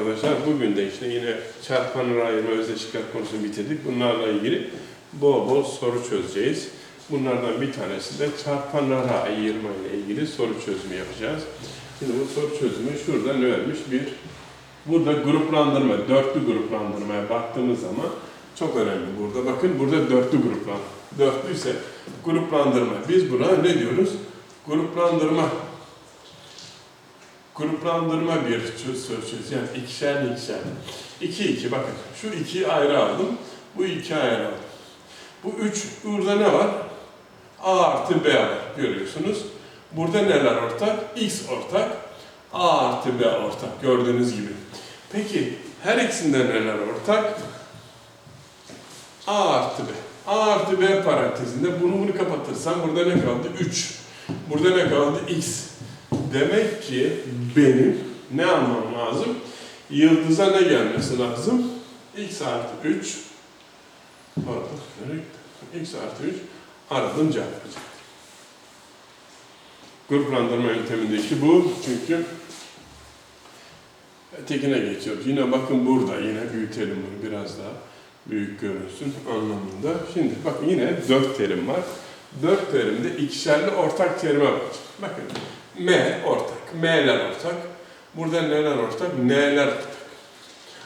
Arkadaşlar bugün de işte yine çarpanları ayırma özdeşikler konusunu bitirdik. Bunlarla ilgili bol bol soru çözeceğiz. Bunlardan bir tanesi de çarpanlara ayırma ile ilgili soru çözümü yapacağız. Şimdi bu soru çözümü şurada ne vermiş? Bir, burada gruplandırma, dörtlü gruplandırmaya baktığımız zaman çok önemli burada. Bakın burada dörtlü gruplandırma. Dörtlü ise gruplandırma. Biz buna ne diyoruz? Gruplandırma gruplandırma bir çöz sözcüğü. Yani ikişer ikişer. İki iki bakın. Şu ikiyi ayrı aldım. Bu iki ayrı aldım. Bu üç, burada ne var? A artı B var. Görüyorsunuz. Burada neler ortak? X ortak. A artı B ortak. Gördüğünüz gibi. Peki her ikisinde neler ortak? A artı B. A artı B parantezinde bunu bunu kapatırsam burada ne kaldı? 3. Burada ne kaldı? X. Demek ki benim ne almam lazım? Yıldıza ne gelmesi lazım? X artı 3 pardon, X artı 3 aradım cevap. Gruplandırma yöntemindeki bu çünkü tekine geçiyoruz. Yine bakın burada yine büyütelim bunu biraz daha büyük görünsün anlamında. Şimdi bakın yine dört terim var. Dört terimde ikişerli ortak terime bakacağız. Bakın M ortak, M'ler ortak. Burada neler ortak? N'ler ortak.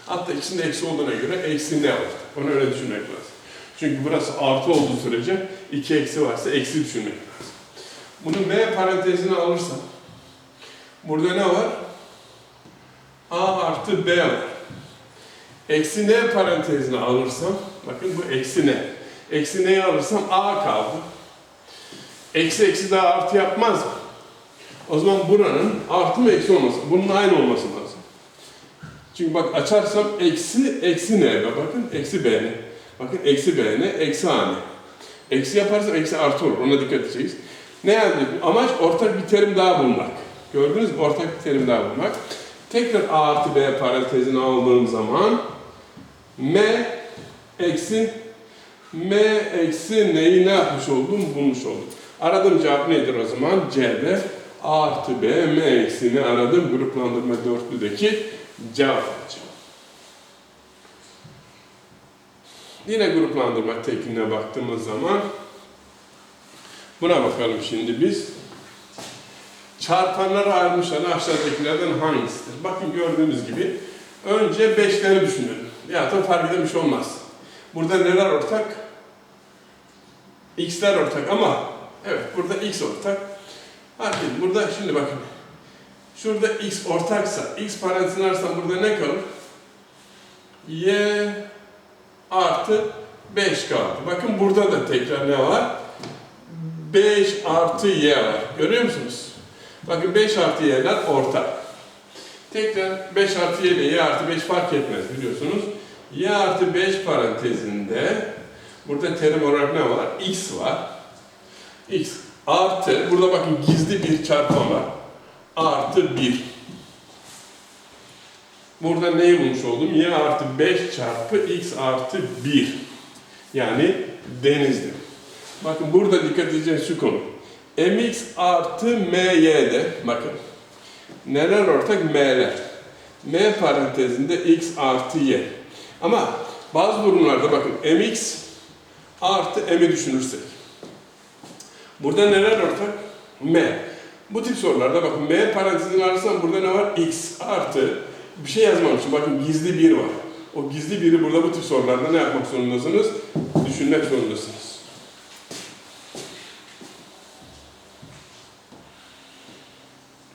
Hatta ikisinde eksi olduğuna göre eksi ne ortak? Onu öyle düşünmek lazım. Çünkü burası artı olduğu sürece iki eksi varsa eksi düşünmek lazım. Bunu M parantezine alırsam burada ne var? A artı B var. Eksi N parantezine alırsam, bakın bu eksi N. Eksi N'yi alırsam A kaldı. Eksi eksi daha artı yapmaz mı? O zaman buranın artı mı eksi olması? Bunun aynı olması lazım. Çünkü bak açarsam eksi eksi n bakın eksi b n. Bakın eksi b n eksi a n. Eksi yaparsam eksi artı olur. Ona dikkat edeceğiz. Ne ediyor? Amaç ortak bir terim daha bulmak. Gördünüz mü? Ortak bir terim daha bulmak. Tekrar a artı b parantezini aldığım zaman m eksi m eksi neyi ne yapmış oldum? Bulmuş oldum. Aradığım cevap nedir o zaman? C'de A artı B, M eksiğini aradım. Gruplandırma dörtlüdeki cevap alacağım. Yine gruplandırma tekniğine baktığımız zaman buna bakalım şimdi biz. Çarpanlara ayrılmışlar aşağıdakilerden hangisidir? Bakın gördüğünüz gibi önce beşleri düşünelim. Ya da fark şey olmaz. Burada neler ortak? X'ler ortak ama evet burada X ortak. Edin. Burada şimdi bakın. Şurada x ortaksa, x parantezini alırsam burada ne kalır? y artı 5 kaldı. Bakın burada da tekrar ne var? 5 artı y var. Görüyor musunuz? Bakın 5 artı y'ler ortak. Tekrar 5 artı y ile y artı 5 fark etmez biliyorsunuz. y artı 5 parantezinde burada terim olarak ne var? x var. x artı, burada bakın gizli bir çarpma var. Artı 1. Burada neyi bulmuş oldum? Y artı 5 çarpı x artı 1. Yani denizli. Bakın burada dikkat edeceğiniz şu konu. mx artı my'de bakın. Neler ortak? m'ler. m parantezinde x artı y. Ama bazı durumlarda bakın mx artı m'i düşünürsek. Burada neler ortak? M. Bu tip sorularda bakın M parantezini alırsam burada ne var? X artı bir şey yazmamışım. Bakın gizli bir var. O gizli biri burada bu tip sorularda ne yapmak zorundasınız? Düşünmek zorundasınız.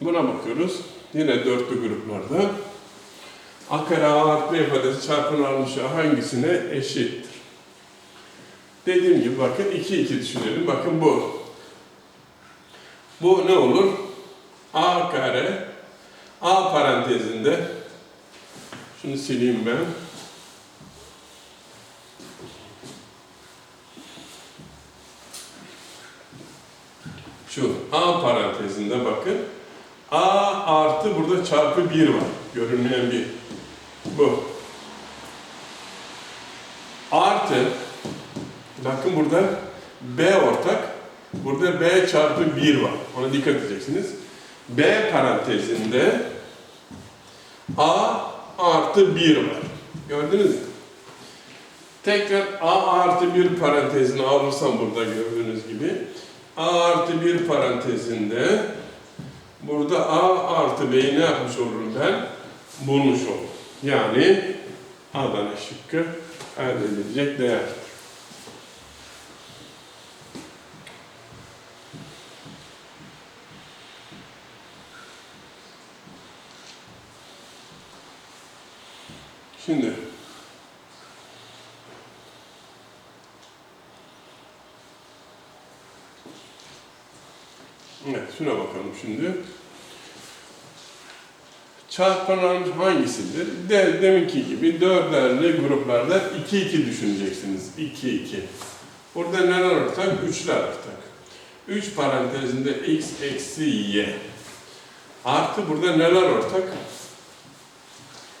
Buna bakıyoruz. Yine dörtlü gruplarda. A kare A artı B ifadesi çarpın almışı hangisine eşittir? Dediğim gibi bakın 2 2 düşünelim. Bakın bu. Bu ne olur? A kare A parantezinde şunu sileyim ben. Şu A parantezinde bakın. A artı burada çarpı 1 var. Görünmeyen bir. Bu. Artı bakın burada B ortak. Burada B çarpı 1 var. Ona dikkat edeceksiniz. B parantezinde A artı 1 var. Gördünüz mü? Tekrar A artı 1 parantezini alırsam burada gördüğünüz gibi A artı 1 parantezinde burada A artı B'yi ne yapmış olurum ben? Bulmuş olurum. Yani Adana şıkkı elde edilecek değer. Şimdi Evet, şuna bakalım şimdi. Çarpanlarımız hangisidir? De, deminki gibi dörderli gruplarda 2-2 düşüneceksiniz. 2-2. Burada neler ortak? Üçler ortak. 3 parantezinde x eksi y. Artı burada neler ortak?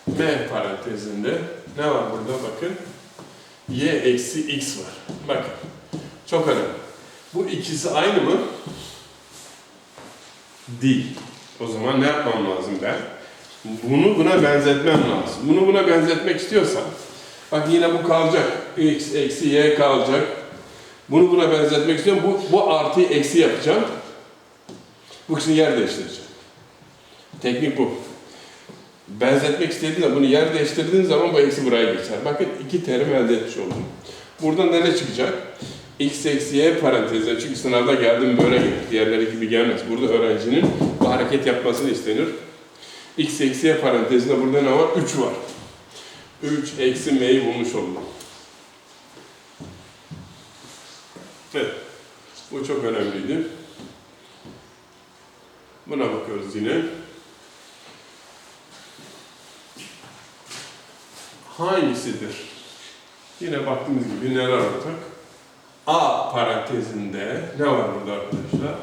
M parantezinde ne var burada bakın? Y eksi x var. Bakın. Çok önemli. Bu ikisi aynı mı? Değil. O zaman ne yapmam lazım ben? Bunu buna benzetmem lazım. Bunu buna benzetmek istiyorsam, bak yine bu kalacak. x eksi y kalacak. Bunu buna benzetmek istiyorum. Bu, bu artıyı eksi yapacağım. Bu ikisini yer değiştireceğim. Teknik bu. Benzetmek istediğinde bunu yer değiştirdiğin zaman bu eksi buraya geçer. Bakın iki terim elde etmiş oldum. Buradan da ne çıkacak? X eksi y parantezine çünkü sınavda geldim böyle gelir. Diğerleri gibi gelmez. Burada öğrencinin bu hareket yapmasını istenir. x eksi y parantezinde burada ne var? 3 var. 3 eksi m'yi bulmuş oldum. Evet. Bu çok önemliydi. Buna bakıyoruz yine. Hangisidir? Yine baktığımız gibi neler ortak? A parantezinde ne var burada arkadaşlar?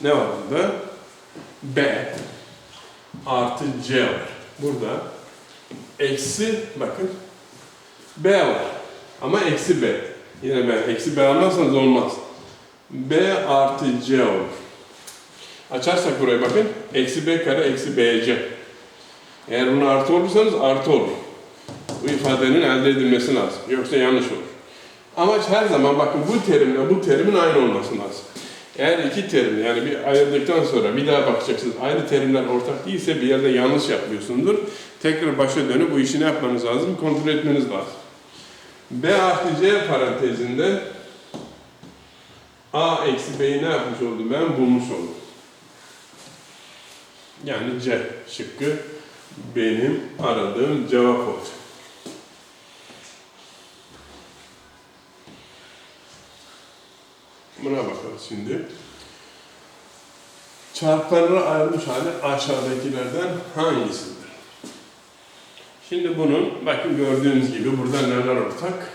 Ne var burada? B artı C var. Burada eksi bakın B var. Ama eksi B. Yine ben eksi B almazsanız olmaz. B artı C olur. Açarsak burayı bakın. Eksi B kare eksi BC. Eğer bunu artı olursanız artı olur. Bu ifadenin elde edilmesi lazım. Yoksa yanlış olur. Amaç her zaman bakın bu terimle bu terimin aynı olması lazım. Eğer iki terim yani bir ayırdıktan sonra bir daha bakacaksınız. Aynı terimler ortak değilse bir yerde yanlış yapıyorsundur. Tekrar başa dönüp bu işini yapmanız lazım. Kontrol etmeniz lazım. B artı C parantezinde A eksi B'yi ne yapmış oldum ben? Bulmuş oldum. Yani C şıkkı benim aradığım cevap olacak. Buna bakalım şimdi. Çarpanlara ayrılmış hali aşağıdakilerden hangisidir? Şimdi bunun, bakın gördüğünüz gibi burada neler ortak?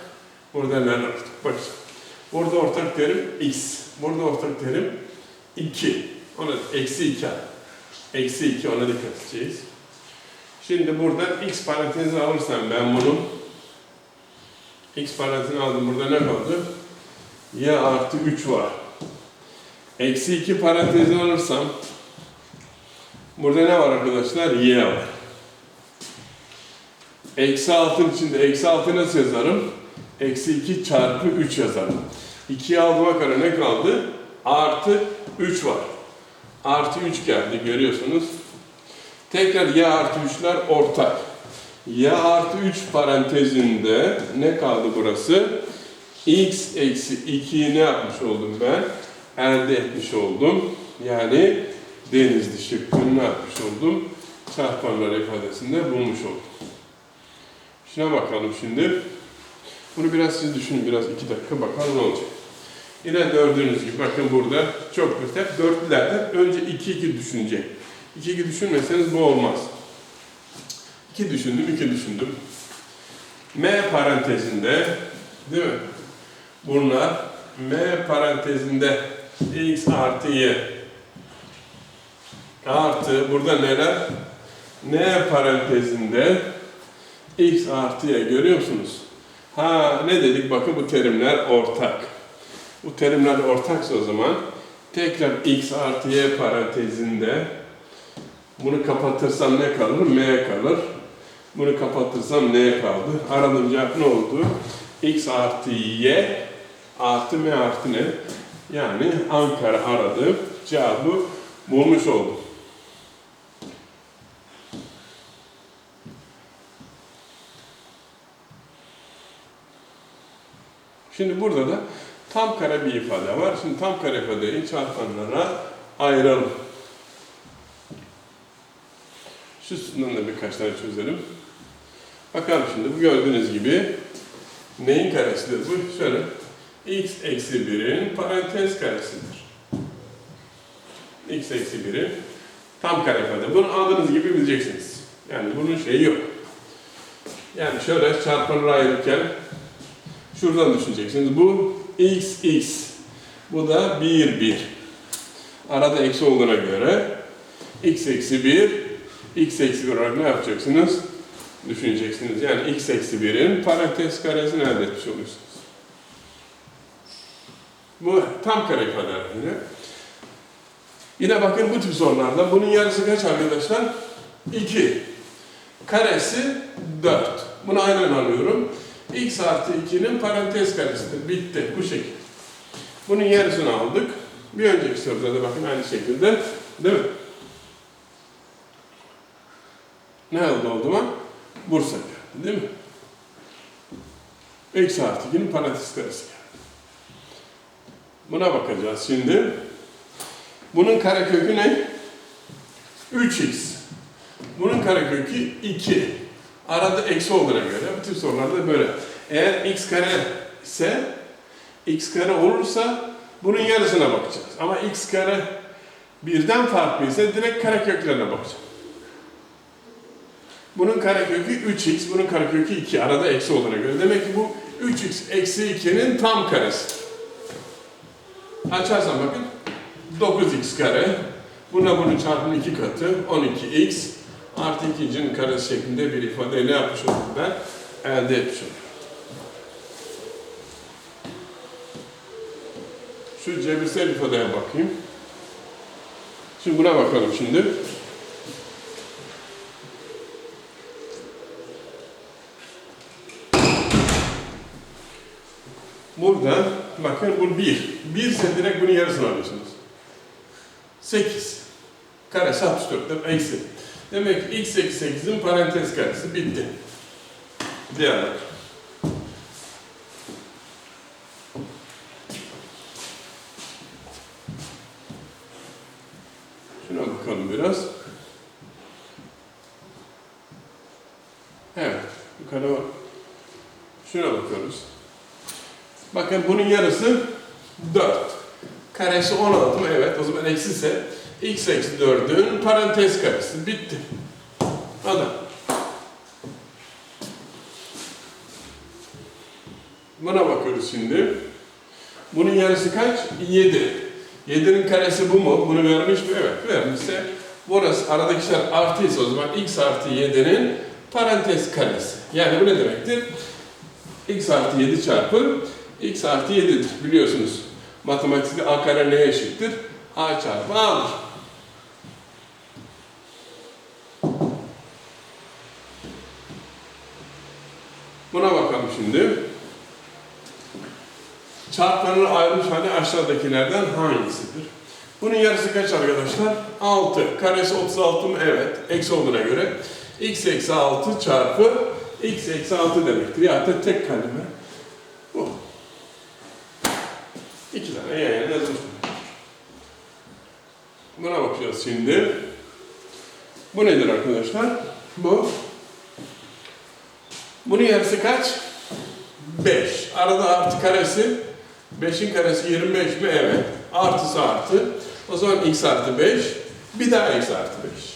Burada neler ortak? Bakın. Burada ortak terim x. Burada ortak terim 2. Ona eksi 2. Eksi 2 ona dikkat edeceğiz. Şimdi buradan x parantezini alırsam ben bunu x parantezini aldım. Burada ne kaldı? Y artı 3 var. Eksi 2 parantezini alırsam burada ne var arkadaşlar? y var. Eksi 6'ın içinde eksi 6 nasıl yazarım? Eksi 2 çarpı 3 yazarım. 2'yi aldığıma göre ne kaldı? Artı 3 var. Artı 3 geldi görüyorsunuz. Tekrar y artı 3'ler ortak. y artı 3 parantezinde ne kaldı burası? X eksi 2'yi ne yapmış oldum ben? Elde etmiş oldum. Yani denizli şıkkını ne yapmış oldum? Çarpanlar ifadesinde bulmuş oldum. Şuna bakalım şimdi. Bunu biraz siz düşünün, biraz iki dakika bakalım ne olacak. Yine gördüğünüz gibi bakın burada çok basit. Hep dörtlülerden önce 2-2 düşünecek. 2-2 düşünmeseniz bu olmaz. 2 düşündüm, 2 düşündüm. M parantezinde değil mi? Bunlar M parantezinde x artı y artı burada neler? N parantezinde x artı y görüyor musunuz? Ha ne dedik? Bakın bu terimler ortak. Bu terimler ortaksa o zaman tekrar x artı y parantezinde bunu kapatırsam ne kalır? M kalır. Bunu kapatırsam neye kaldı? Aradığım ne oldu? X artı Y artı M artı ne? Yani Ankara aradım. Cevabı bulmuş oldum. Şimdi burada da tam kare bir ifade var. Şimdi tam kare ifadeyi çarpanlara ayıralım. Şu üstünden de birkaç tane çözelim. Bakalım şimdi bu gördüğünüz gibi neyin karesidir bu? Şöyle x eksi 1'in parantez karesidir. x eksi 1'in tam kare ifade. Bunu aldığınız gibi bileceksiniz. Yani bunun şeyi yok. Yani şöyle çarpanları ayırırken şuradan düşüneceksiniz. Bu x x. Bu da 1 1. Arada eksi olduğuna göre x eksi 1 x eksi 1 olarak ne yapacaksınız? Düşüneceksiniz. Yani x eksi 1'in parantez karesini elde etmiş oluyorsunuz. Bu tam kare ifadeler yine. Bakın bu tip sorularda bunun yarısı kaç arkadaşlar? 2. Karesi 4. Bunu aynen alıyorum. x artı 2'nin parantez karesidir. Bitti. Bu şekilde. Bunun yarısını aldık. Bir önceki soruda da bakın aynı şekilde. Değil mi? Ne oldu o zaman? Bursa geldi değil mi? Eksi artı 2'nin parantez karesi. Buna bakacağız şimdi. Bunun karekökü ne? 3x. Bunun karekökü 2. Arada eksi olduğuna göre bütün sorularda böyle. Eğer x kare ise x kare olursa bunun yarısına bakacağız. Ama x kare birden farklı ise direkt kareköklerine bakacağız. Bunun karekökü 3x, bunun karekökü 2. Arada eksi olduğuna göre. Demek ki bu 3x eksi 2'nin tam karesi. Açarsan bakın 9x kare. Buna bunun çarpımı 2 katı 12x artı 2'cinin karesi şeklinde bir ifade ne yapmış oldum ben? Elde etmiş oldum. Şu cebirsel ifadeye bakayım. Şimdi buna bakalım şimdi. Burada bakın bu 1. 1 ise direkt bunun yarısını alıyorsunuz. 8. Karesi 64'ten eksi. Demek ki x eksi 8'in parantez karesi bitti. Diğerler. Şuna bakalım biraz. Evet, yukarı bak. Şuna bakıyoruz. Bakın bunun yarısı 4. Karesi 16 mı? Evet. O zaman eksi ise x eksi 4'ün parantez karesi. Bitti. Adam. Buna bakıyoruz şimdi. Bunun yarısı kaç? 7. 7'nin karesi bu mu? Bunu vermiş mi? Evet. Vermişse burası aradakiler artıysa o zaman x artı 7'nin parantez karesi. Yani bu ne demektir? x artı 7 çarpı x artı 7'dir. Biliyorsunuz matematikte a kare neye eşittir? a çarpı a'dır. Buna bakalım şimdi. Çarpanın ayrılmış hali aşağıdakilerden hangisidir? Bunun yarısı kaç arkadaşlar? 6. Karesi 36 mı? Evet. Eksi olduğuna göre x eksi 6 çarpı x eksi 6 demektir. Ya da tek kaleme bu. İki tane yan yana yazmış. Buna bakacağız şimdi. Bu nedir arkadaşlar? Bu. Bunun yarısı kaç? 5. Arada artı karesi. 5'in karesi 25 mi? Evet. Artısı artı. O zaman x artı 5. Bir daha x artı 5.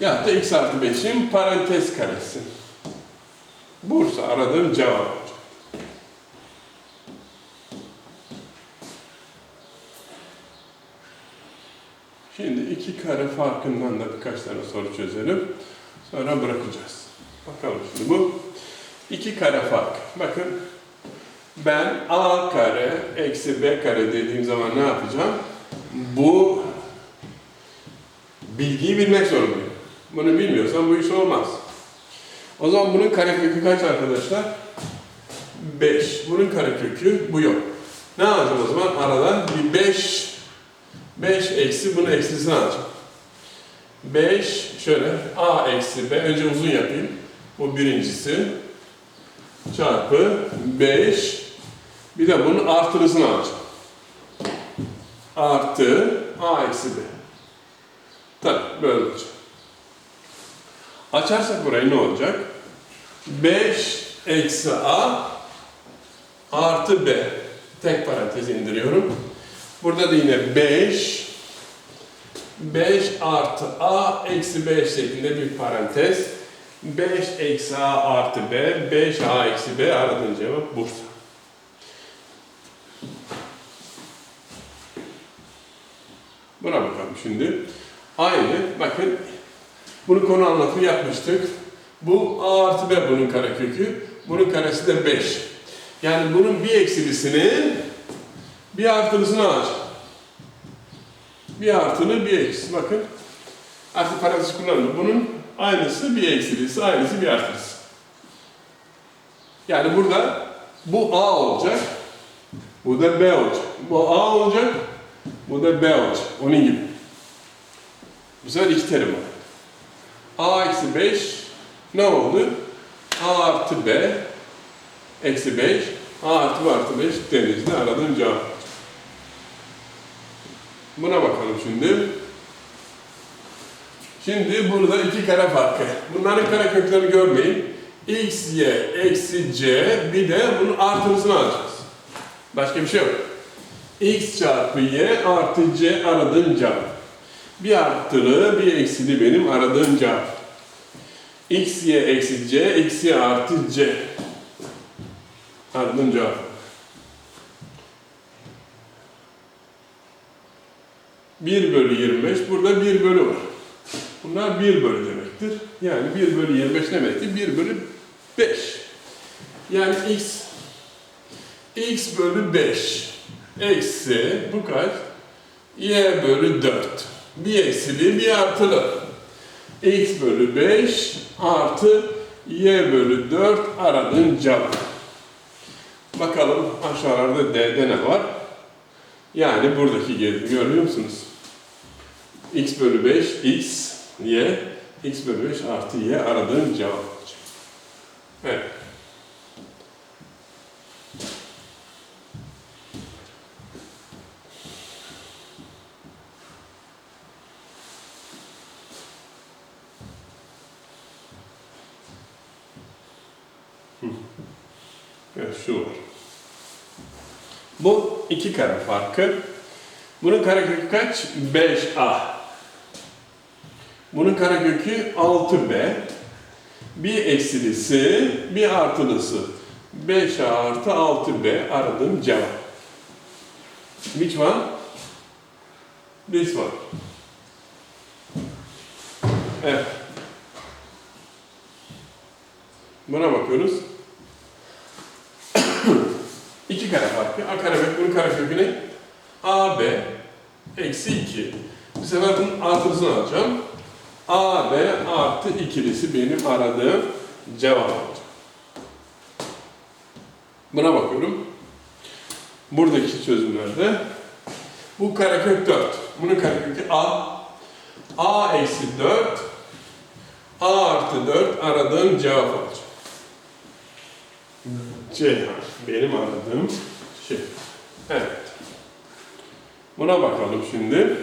Ya da x artı 5'in parantez karesi. Bursa aradığım cevap olacak. Şimdi iki kare farkından da birkaç tane soru çözelim. Sonra bırakacağız. Bakalım şimdi bu iki kare fark. Bakın ben a kare eksi b kare dediğim zaman ne yapacağım? Bu bilgiyi bilmek zorundayım. Bunu bilmiyorsam bu iş olmaz. O zaman bunun karekökü kaç arkadaşlar? 5. Bunun karekökü bu yok. Ne alacağım o zaman? Aradan bir 5 5 eksi bunun eksisini alacağım. 5 şöyle a eksi b. Önce uzun yapayım. Bu birincisi. Çarpı 5 bir de bunun artırısını alacağım. Artı a eksi b. Tabii böyle olacak. Açarsak burayı ne olacak? 5 eksi a artı b. Tek parantez indiriyorum. Burada da yine 5 5 artı a eksi b şeklinde bir parantez. 5 eksi a artı b, 5 a eksi b aradığın cevap Bursa. Buna bakalım şimdi. Aynı, bakın bunu konu anlatımı yapmıştık. Bu a artı b bunun karekökü, bunun karesi de 5. Yani bunun bir eksilisinin bir artılısını alacağım. Bir artılı bir eksisi. Bakın artık parantez kullanılır. Bunun aynısı bir eksilisi, aynısı bir artılısı. Yani burada bu a olacak, bu da b olacak. Bu a olacak, bu da b olacak. Onun gibi. Bu sefer iki terim var. a eksi 5 ne oldu? a artı b eksi 5 a artı b artı 5 denizde aradığım cevap. Buna bakalım şimdi. Şimdi burada iki kare farkı. Bunların kare köklerini görmeyin. x, y, eksi c, bir de bunun artırısını alacağız. Başka bir şey yok. x çarpı y artı c aradığım cevap. Bir arttırı, bir eksili benim aradığım cevap. x, y eksi c, eksi artı c. Aradığım cevap. Bir bölü 25, burada 1 bölü var. Bunlar 1 bölü demektir. Yani 1 bölü 25 demektir. 1 bölü 5. Yani x x bölü 5 eksi bu kaç? y bölü 4. Bir eksili bir artılı. x bölü 5 artı y bölü 4 aradığın cevap. Bakalım aşağılarda D'de ne var? Yani buradaki geliri görüyor musunuz? x bölü 5, x, y, x bölü 5 artı y aradığım cevap olacak. Evet. Evet, şu var. Bu iki kare farkı. Bunun karekökü kaç? 5a. Bunun karekökü 6b. Bir eksilisi, bir artılısı. 5a artı 6b aradığım cevap. Which one? This one. Evet. Buna bakıyoruz. Kare farkı. A kare ve bunun karekökü ne? AB eksi 2. Bu sefer bunun artısını alacağım. AB artı ikilisi benim aradığım cevap. Buna bakıyorum. Buradaki çözümlerde bu karekök 4. Bunun karekökü A. A eksi 4 A artı 4 aradığım cevap olacak. C benim aradığım şey. Evet. Buna bakalım şimdi.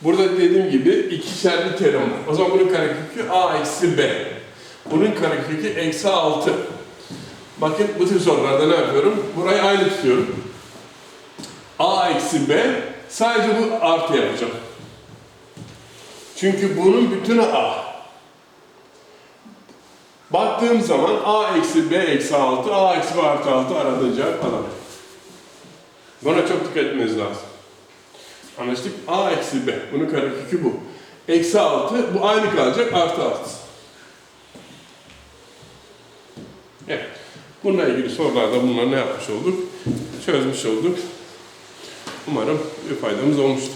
Burada dediğim gibi ikişerli terim var. O zaman bunun karekökü a eksi b. Bunun karekökü eksi 6. Bakın bu tür sorularda ne yapıyorum? Burayı aynı tutuyorum. a eksi b sadece bu artı yapacağım. Çünkü bunun bütünü a. Baktığım zaman a eksi b eksi 6, a eksi b artı 6 aradığı cevap alalım. Buna çok dikkat etmeniz lazım. Anlaştık? a eksi b. Bunun karekökü bu. Eksi 6, bu aynı kalacak, artı 6. Evet. Bununla ilgili sorularda bunları ne yapmış olduk? Çözmüş olduk. Umarım bir faydamız olmuştur.